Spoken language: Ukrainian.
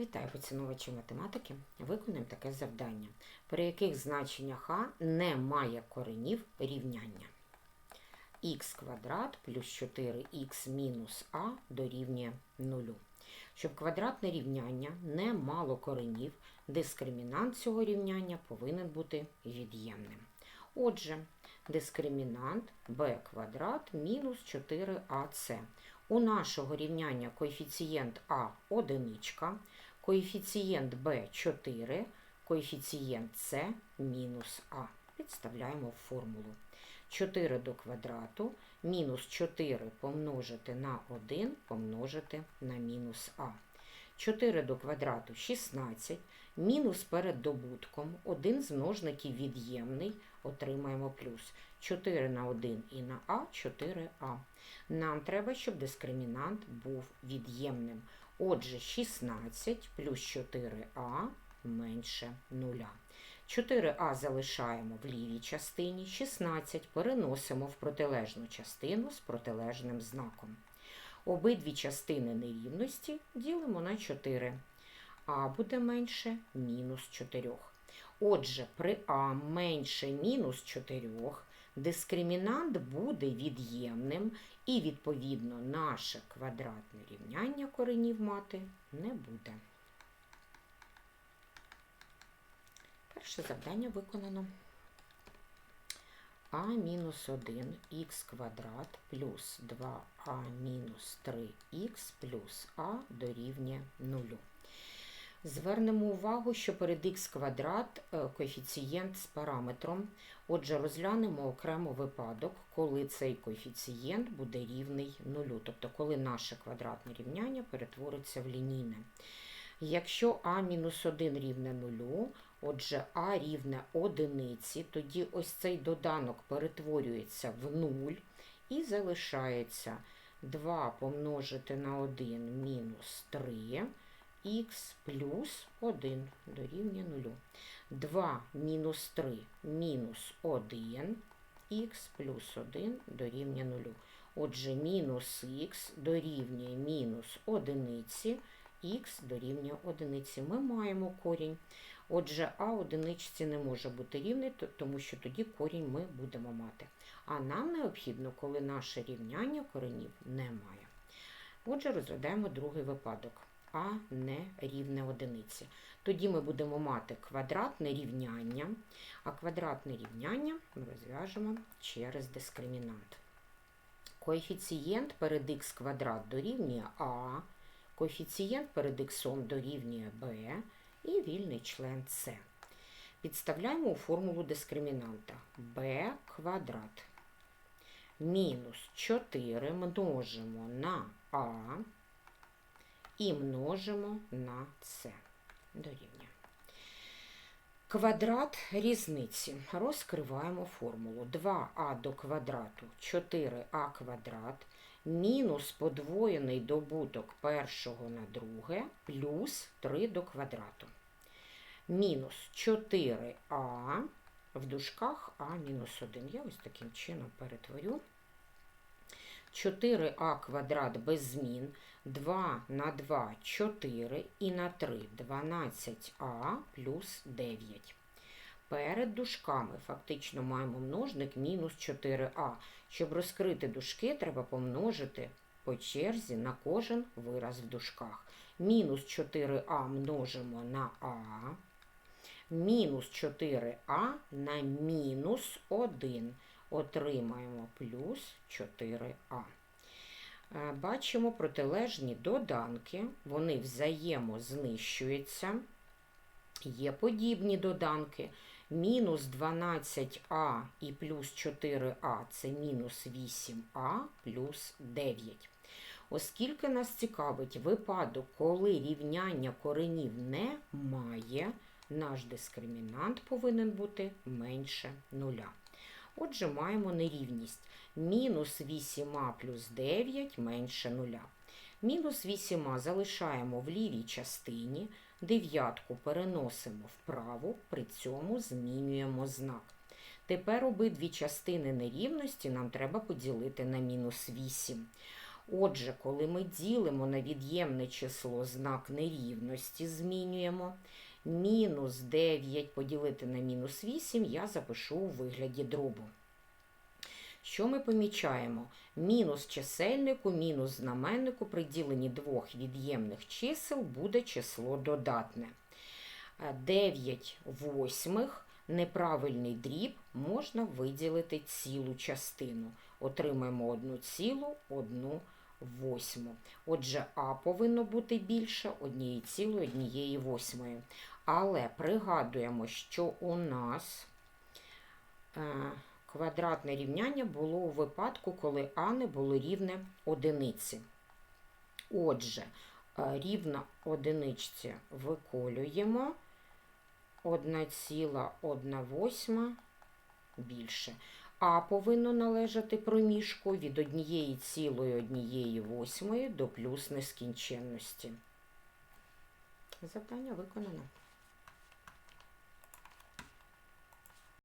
Вітаю поціновувачі математики. Виконуємо таке завдання, при яких значеннях а не має коренів рівняння. х квадрат плюс 4х мінус а дорівнює 0. Щоб квадратне рівняння не мало коренів, дискримінант цього рівняння повинен бути від'ємним. Отже, дискримінант b квадрат мінус 4ac. У нашого рівняння коефіцієнт А одиничка, коефіцієнт Б 4, коефіцієнт С мінус А. Підставляємо в формулу. 4 до квадрату мінус 4 помножити на 1 помножити на мінус А. 4 до квадрату 16, мінус перед добутком, один з множників від'ємний, отримаємо плюс. 4 на 1 і на А 4А. Нам треба, щоб дискримінант був від'ємним. Отже, 16 плюс 4а менше 0. 4а залишаємо в лівій частині, 16 переносимо в протилежну частину з протилежним знаком. Обидві частини нерівності ділимо на 4. А буде менше мінус 4. Отже, при А менше мінус 4 дискримінант буде від'ємним і, відповідно, наше квадратне рівняння коренів мати не буде. Перше завдання виконано. А мінус 1 х квадрат плюс 2а мінус 3х плюс а дорівнює 0. Звернемо увагу, що перед х квадрат е, коефіцієнт з параметром. Отже, розглянемо окремо випадок, коли цей коефіцієнт буде рівний нулю, тобто коли наше квадратне рівняння перетвориться в лінійне. Якщо а-1 рівне нулю, отже а рівне одиниці, тоді ось цей доданок перетворюється в 0 і залишається 2 помножити на 1 мінус 3 х плюс 1 дорівнює 0. 2 мінус 3 мінус 1 х плюс 1 дорівнює 0. Отже, мінус х дорівнює мінус одиниці, х дорівнює одиниці. Ми маємо корінь. Отже, а одиничці не може бути рівний, тому що тоді корінь ми будемо мати. А нам необхідно, коли наше рівняння коренів немає. Отже, розглядаємо другий випадок а не рівне одиниці. Тоді ми будемо мати квадратне рівняння, а квадратне рівняння ми розв'яжемо через дискримінант. Коефіцієнт перед х квадрат дорівнює а, коефіцієнт перед х дорівнює b і вільний член С. Підставляємо у формулу дискримінанта b квадрат мінус 4 множимо на а і множимо на. Дорівнює. Квадрат різниці. Розкриваємо формулу. 2а до квадрату 4а квадрат мінус подвоєний добуток першого на друге плюс 3 до квадрату. Мінус 4а в дужках а мінус 1. Я ось таким чином перетворю. 4а квадрат без змін, 2 на 2 4 і на 3 12а плюс 9. Перед дужками фактично маємо множник мінус 4а. Щоб розкрити дужки, треба помножити по черзі на кожен вираз в дужках. Мінус 4а множимо на а. Мінус 4а на мінус 1 отримаємо плюс 4а. Е, бачимо протилежні доданки, вони взаємознищуються. Є подібні доданки. Мінус 12а і плюс 4а це мінус 8а плюс 9. Оскільки нас цікавить випадок, коли рівняння коренів немає, наш дискримінант повинен бути менше нуля. Отже, маємо нерівність. Мінус 8а плюс 9 менше 0. Мінус 8а залишаємо в лівій частині, дев'ятку переносимо вправо, при цьому змінюємо знак. Тепер обидві частини нерівності нам треба поділити на мінус 8. Отже, коли ми ділимо на від'ємне число знак нерівності, змінюємо. Мінус 9 поділити на мінус 8 я запишу у вигляді дробу. Що ми помічаємо? Мінус чисельнику, мінус знаменнику при діленні двох від'ємних чисел буде число додатне. Е, 9 восьмих неправильний дріб можна виділити цілу частину. Отримаємо одну цілу, одну восьму. Отже, А повинно бути більше однієї цілої, однієї восьмої. Але пригадуємо, що у нас е, квадратне рівняння було у випадку, коли А не було рівне одиниці. Отже, е, рівна одиничці виколюємо. 1,1 більше. А повинно належати проміжку від однієї цілої однієї восьмої до плюс нескінченності. Завдання виконано.